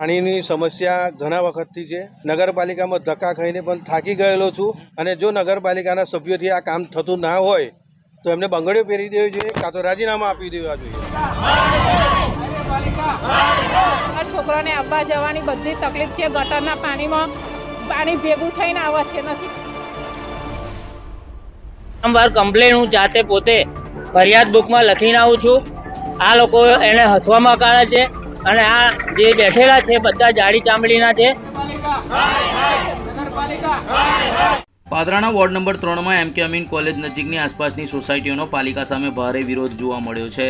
પાણીની સમસ્યા ઘણા વખતથી છે. નગરપાલિકામાં ધક્કા ખાઈને પણ થાકી ગયેલો છું અને જો નગરપાલિકાના સભ્યોથી આ કામ થતું ના હોય તો એમને બંગડીઓ પહેરી દેવી જોઈએ કાં તો રાજીનામા આપી દેવા જોઈએ. આ છોકરાને આવવા જવાની બધી તકલીફ છે. ગટરના પાણીમાં પાણી ભેગું થઈને આવે છે નથી. વારંવાર કમ્પ્લેન હું જાતે પોતે ફરિયાદ બુકમાં લખીને આવું છું. આ લોકો એને હસવામાં કાઢે છે. અને આ જે બેઠેલા છે બધા જાડી ચામડીના છે. પાદરાના વોર્ડ નંબર ત્રણમાં એમ કે અમીન કોલેજ નજીકની આસપાસની સોસાયટીઓનો પાલિકા સામે ભારે વિરોધ જોવા મળ્યો છે.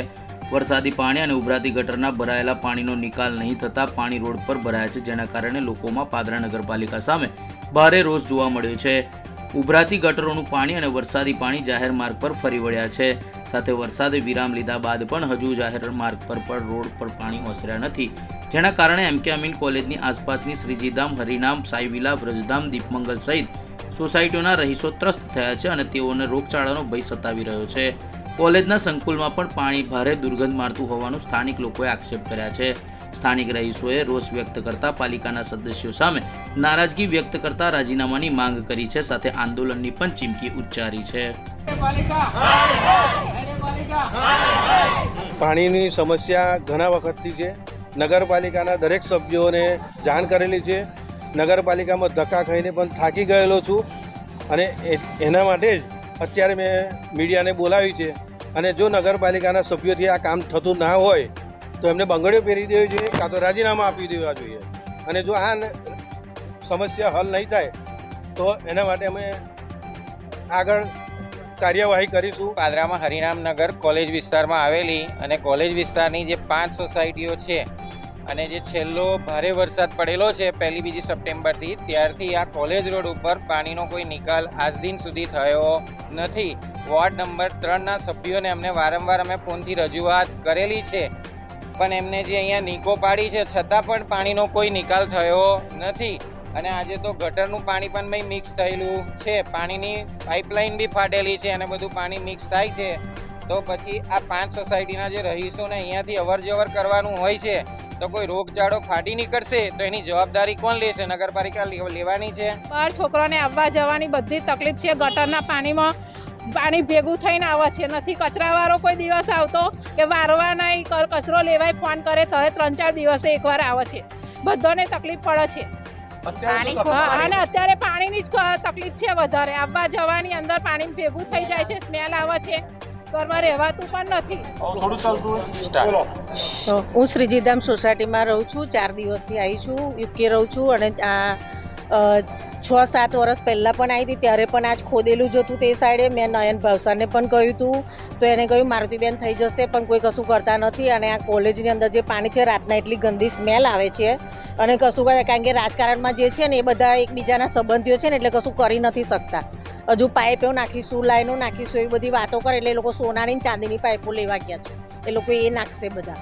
વરસાદી પાણી અને ઉભરાતી ગટરના ભરાયેલા પાણીનો નિકાલ નહીં થતાં પાણી રોડ પર ભરાયા છે, જેના કારણે લોકોમાં પાદરા નગરપાલિકા સામે ભારે રોષ જોવા મળ્યો છે. ઉભરાતી ગટરોનું પાણી અને વરસાદી પાણી જાહેર માર્ગ પર ફરી વળ્યા છે. સાથે વરસાદે વિરામ લીધા બાદ પણ હજુ જાહેર માર્ગ પર પણ રોડ પર પાણી ઓસર્યા નથી. જેના કારણે એમ કે અમીન કોલેજની આસપાસની શ્રીજીધામ, હરિનામ, સાઈવિલા, વ્રજધામ, દીપમંગલ સહિત સોસાયટીઓના રહીશો ત્રસ્ત થયા છે અને તેઓને રોગચાળાનો ભય સતાવી રહ્યો છે. કોલેજના સંકુલમાં પણ પાણી ભારે દુર્ગંધ મારતું હોવાનું સ્થાનિક લોકોએ આક્ષેપ કર્યા છે. સ્થાનિક રહીશોએ રોષ વ્યક્ત કરતા પાલિકાના સદસ્યો સામે નારાજગી વ્યક્ત કરતા રાજીનામાની માંગ કરી છે, સાથે આંદોલનની પણ ચીમકી ઉચ્ચારી છે. પાણીની સમસ્યા ઘણા વખતથી છે. નગરપાલિકાના દરેક સભ્યોને જાણ કરેલી છે. નગરપાલિકામાં ધક્કા ખાઈને પણ થાકી ગયેલો છું. અને એના માટે જ અત્યારે મેં મીડિયાને બોલાવી છે. અને જો નગરપાલિકાના સભ્યોથી આ કામ થતું ના હોય, તો એમને બંગડીઓ પહેરી દેવી જોઈએ, કાં તો રાજીનામા આપી દેવા જોઈએ. અને જો આ સમસ્યા હલ નહીં થાય, તો એના માટે અમે આગળ કાર્યવાહી કરીશું. પાદરામાં હરિરામનગર કોલેજ વિસ્તારમાં આવેલી અને કોલેજ વિસ્તારની જે પાંચ સોસાયટીઓ છે અને જે છેલ્લો ભારે વરસાદ પડેલો છે પહેલી બીજી સપ્ટેમ્બરથી, ત્યારથી આ કોલેજ રોડ ઉપર પાણીનો કોઈ નિકાલ આજ દિન સુધી થયો નથી. વોર્ડ નંબર ત્રણના સભ્યોને અમને વારંવાર અમે ફોનથી રજૂઆત કરેલી છે. પણ એમને જે અહીંયા નીકો પાડી છે, છતાં પણ પાણીનો કોઈ નિકાલ થયો નથી. અને આજે તો ગટરનું પાણી પણ મેં મિક્સ થયેલું છે. પાણીની પાઇપલાઇન બી ફાટેલી છે અને બધું પાણી મિક્સ થાય છે. તો પછી આ પાંચ સોસાયટીના જે રહીશોને અહીંયાથી અવર જવર કરવાનું હોય છે. તો કોઈ રોગચાળો ફાટી નીકળશે તો એની જવાબદારી કોણ લેશે? નગરપાલિકા લેવાની છે. બાર છોકરાને આવવા જવાની બધી તકલીફ છે. ગટરના પાણીમાં પાણી ભેગું થઈને આવે છે. નથી કચરાવાળો કોઈ દિવસ આવતો કે વારવા નહીં કર કચરો લેવાય ફોન કરે તો ત્રણ ચાર દિવસે એકવાર આવે છે. બધાને તકલીફ પડે છે. અને અત્યારે પાણીની જ તકલીફ છે વધારે. આવવા જવાની અંદર પાણી ભેગું થઈ જાય છે. સ્મેલ આવે છે. ઘરમાં રહેવાતું પણ નથી. હું શ્રીજીધામ સોસાયટીમાં રહું છું ચાર દિવસથી આવી છું યુકે રહું છું અને આ છ સાત વર્ષ પહેલાં પણ આવી હતી ત્યારે પણ આજ ખોદેલું જ હતું તે સાઈડે. મેં નયન ભાવસારને પણ કહ્યું હતું તો એને કહ્યું મારુતિબેન થઈ જશે પણ કોઈ કશું કરતા નથી. અને આ કોલેજની અંદર જે પાણી છે રાતના એટલી ગંદી સ્મેલ આવે છે. અને કશું કરે કારણ કે રાજકારણમાં જે છે ને એ બધા એકબીજાના સંબંધીઓ છે ને એટલે કશું કરી નથી શકતા. હજુ પાઇપો નાખીશું, લાઈનો નાખીશું, એવી બધી વાતો કરે એટલે એ લોકો સોનાની ચાંદીની પાઇપો લેવા ગયા છે. એ લોકો એ નાખશે બધા.